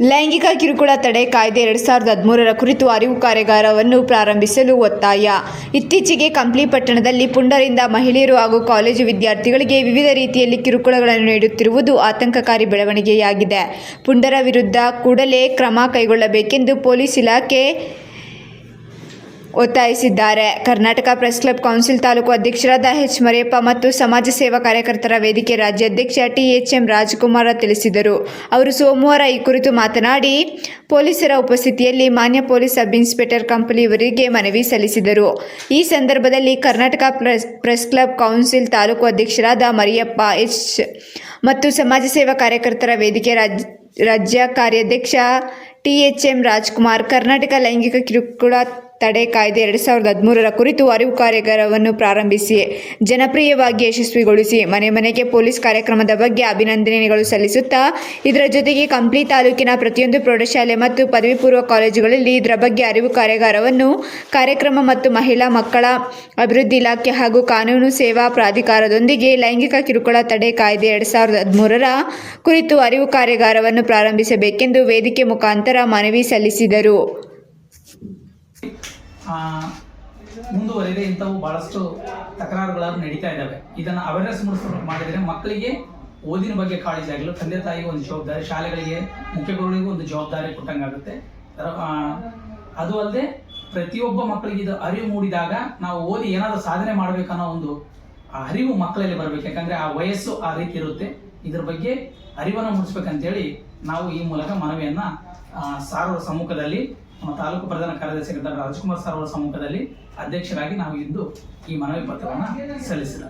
ಲೈಂಗಿಕ ಕಿರುಕುಳ ತಡೆ ಕಾಯ್ದೆ ಎರಡು ಸಾವಿರದ ಹದಿಮೂರರ ಕುರಿತು ಅರಿವು ಕಾರ್ಯಾಗಾರವನ್ನು ಪ್ರಾರಂಭಿಸಲು ಒತ್ತಾಯ. ಇತ್ತೀಚೆಗೆ ಕಂಪ್ಲಿ ಪಟ್ಟಣದಲ್ಲಿ ಪುಂಡರಿಂದ ಮಹಿಳೆಯರು ಹಾಗೂ ಕಾಲೇಜು ವಿದ್ಯಾರ್ಥಿಗಳಿಗೆ ವಿವಿಧ ರೀತಿಯಲ್ಲಿ ಕಿರುಕುಳಗಳನ್ನು ನೀಡುತ್ತಿರುವುದು ಆತಂಕಕಾರಿ ಬೆಳವಣಿಗೆಯಾಗಿದೆ. ಪುಂಡರ ವಿರುದ್ಧ ಕೂಡಲೇ ಕ್ರಮ ಕೈಗೊಳ್ಳಬೇಕೆಂದು ಪೊಲೀಸ್ ಇಲಾಖೆ ಒತ್ತಾಯಿಸಿದ್ದಾರೆ. Karnataka press club council taluk ಅಧ್ಯಕ್ಷರಾದ ಎಚ್ ಮರಿಯಪ್ಪ ಮತ್ತು ಸಮಾಜ ಸೇವಾ ಕಾರ್ಯಕರ್ತರ ವೇದಿಕೆ ರಾಜ್ಯಾಧ್ಯಕ್ಷ ಟಿ ಎಚ್ ಎಂ ರಾಜಕುಮಾರ ತಿಳಿಸಿದರು. ಅವರು ಸೋಮವಾರ ಈ ಕುರಿತು ಮಾತನಾಡಿ, ಪೊಲೀಸರ ಉಪಸ್ಥಿತಿಯಲ್ಲಿ ಮಾನ್ಯ ಪೊಲೀಸ್ ಸಬ್ ಇನ್ಸ್ಪೆಕ್ಟರ್ ಕಂಪನಿ ಇವರಿಗೆ ಮನವಿ ಸಲ್ಲಿಸಿದರು. ಈ ಸಂದರ್ಭದಲ್ಲಿ Karnataka press press club council taluk ಅಧ್ಯಕ್ಷರಾದ ಮರಿಯಪ್ಪ, ಎಚ್ ಮತ್ತು ಸಮಾಜ ಸೇವಾ ಕಾರ್ಯಕರ್ತರ ವೇದಿಕೆ ರಾಜ್, ರಾಜ್ಯ ಕಾರ್ಯಾಧ್ಯಕ್ಷ T H M Rajkumar, Karnataka ಲೈಂಗಿಕ ಕಿರುಕುಳ ತಡೆ ಕಾಯ್ದೆ ಎರಡು ಸಾವಿರದ ಹದಿಮೂರರ ಕುರಿತು ಅರಿವು ಕಾರ್ಯಾಗಾರವನ್ನು ಪ್ರಾರಂಭಿಸಿ, ಜನಪ್ರಿಯವಾಗಿ ಯಶಸ್ವಿಗೊಳಿಸಿ, ಮನೆ ಮನೆಗೆ ಪೊಲೀಸ್ ಕಾರ್ಯಕ್ರಮದ ಬಗ್ಗೆ ಅಭಿನಂದನೆಗಳು ಸಲ್ಲಿಸುತ್ತಾ, ಇದರ ಜೊತೆಗೆ ಕಂಪ್ಲಿ ತಾಲೂಕಿನ ಪ್ರತಿಯೊಂದು ಪ್ರೌಢಶಾಲೆ ಮತ್ತು ಪದವಿ ಪೂರ್ವ ಕಾಲೇಜುಗಳಲ್ಲಿ ಇದರ ಬಗ್ಗೆ ಅರಿವು ಕಾರ್ಯಾಗಾರವನ್ನು ಕಾರ್ಯಕ್ರಮ ಮತ್ತು ಮಹಿಳಾ ಮಕ್ಕಳ ಅಭಿವೃದ್ಧಿ ಇಲಾಖೆ ಹಾಗೂ ಕಾನೂನು ಸೇವಾ ಪ್ರಾಧಿಕಾರದೊಂದಿಗೆ ಲೈಂಗಿಕ ಕಿರುಕುಳ ತಡೆ ಕಾಯ್ದೆ ಎರಡು ಸಾವಿರದ ಹದಿಮೂರರ ಕುರಿತು ಅರಿವು ಕಾರ್ಯಾಗಾರವನ್ನು ಪ್ರಾರಂಭಿಸಬೇಕೆಂದು ವೇದಿಕೆ ಮುಖಾಂತರ ಮನವಿ ಸಲ್ಲಿಸಿದರು. ಮುಂದುವರೆದೇ ಇಂಥವು ಬಹಳಷ್ಟು ತಕರಾರುಗಳನ್ನು ನಡೀತಾ ಇದ್ದಾವೆ. ಇದನ್ನು ಅವೇರ್ನೆಸ್ ಮೂಡಿಸ ಮಾಡಿದರೆ ಮಕ್ಕಳಿಗೆ ಓದಿನ ಬಗ್ಗೆ ಕಾಳಜಿ ಆಗಲು, ತಂದೆ ತಾಯಿಗೆ ಒಂದು ಜವಾಬ್ದಾರಿ, ಶಾಲೆಗಳಿಗೆ ಮುಖ್ಯ ಗುರುಗಳಿಗೂ ಒಂದು ಜವಾಬ್ದಾರಿ ಕೊಟ್ಟಂಗಾಗುತ್ತೆ. ಅದು ಅಲ್ಲದೆ ಪ್ರತಿಯೊಬ್ಬ ಮಕ್ಕಳಿಗೆ ಇದು ಅರಿವು ಮೂಡಿದಾಗ ನಾವು ಓದಿ ಏನಾದರೂ ಸಾಧನೆ ಮಾಡಬೇಕನ್ನೋ ಒಂದು ಆ ಅರಿವು ಮಕ್ಕಳಲ್ಲಿ ಬರಬೇಕು. ಯಾಕಂದ್ರೆ ಆ ವಯಸ್ಸು ಆ ರೀತಿ ಇರುತ್ತೆ. ಇದ್ರ ಬಗ್ಗೆ ಅರಿವನ್ನು ಮೂಡಿಸ್ಬೇಕಂತೇಳಿ ನಾವು ಈ ಮೂಲಕ ಮನವಿಯನ್ನ ಸಾರ್ವರ ಸಮ್ಮುಖದಲ್ಲಿ, ನಮ್ಮ ತಾಲೂಕು ಪ್ರಧಾನ ಕಾರ್ಯದರ್ಶಿ ರಾಜಕುಮಾರ್ ಸರ್ ಅವರ ಸಮ್ಮುಖದಲ್ಲಿ ಅಧ್ಯಕ್ಷರಾಗಿ ನಾವು ಇಂದು ಈ ಮನವಿ ಪತ್ರವನ್ನು ಸಲ್ಲಿಸಿದ.